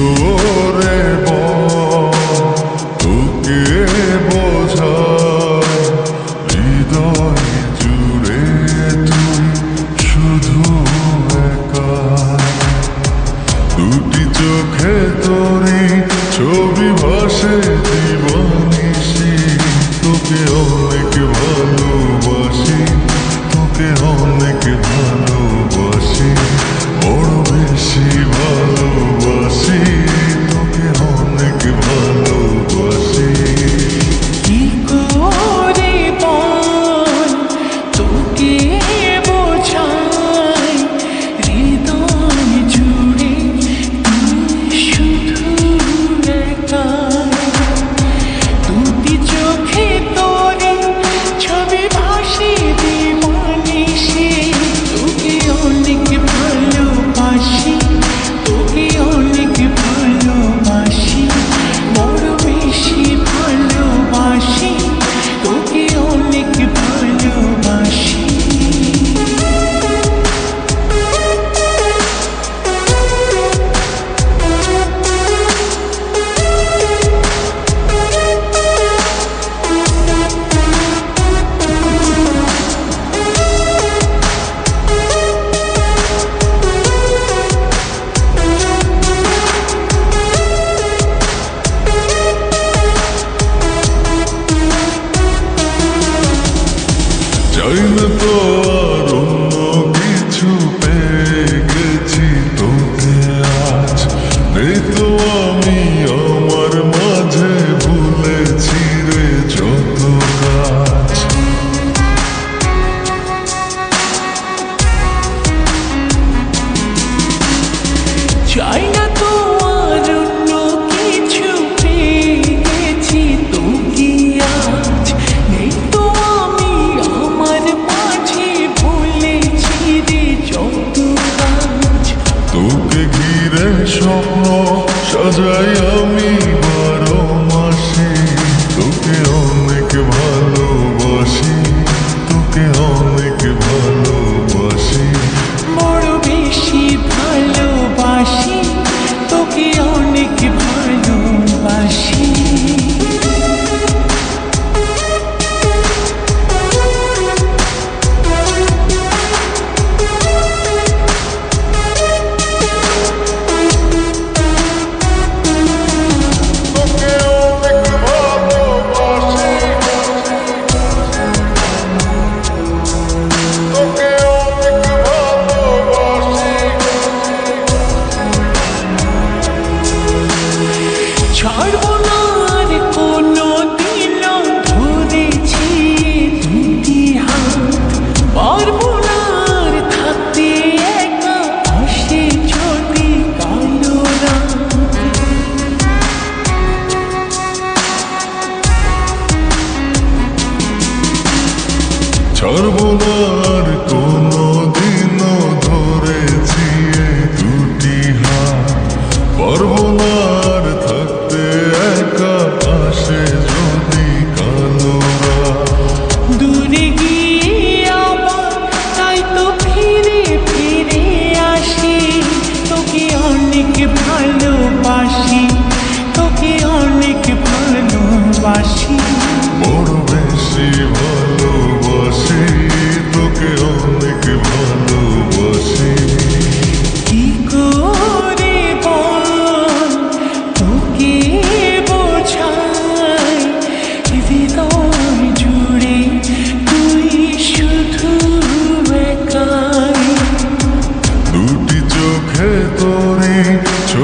দূরে তোকে বোঝায় হৃদয় জুড়ে তুই দুটি চোখে তোরে ছবি ভাসে Träume, Bro. স্বপ্ন সাজাই আমি বারো মাসে। তোকে অনেক ভালোবাসি তোকে অনেক ছাড়ব না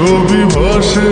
রবি ভাষে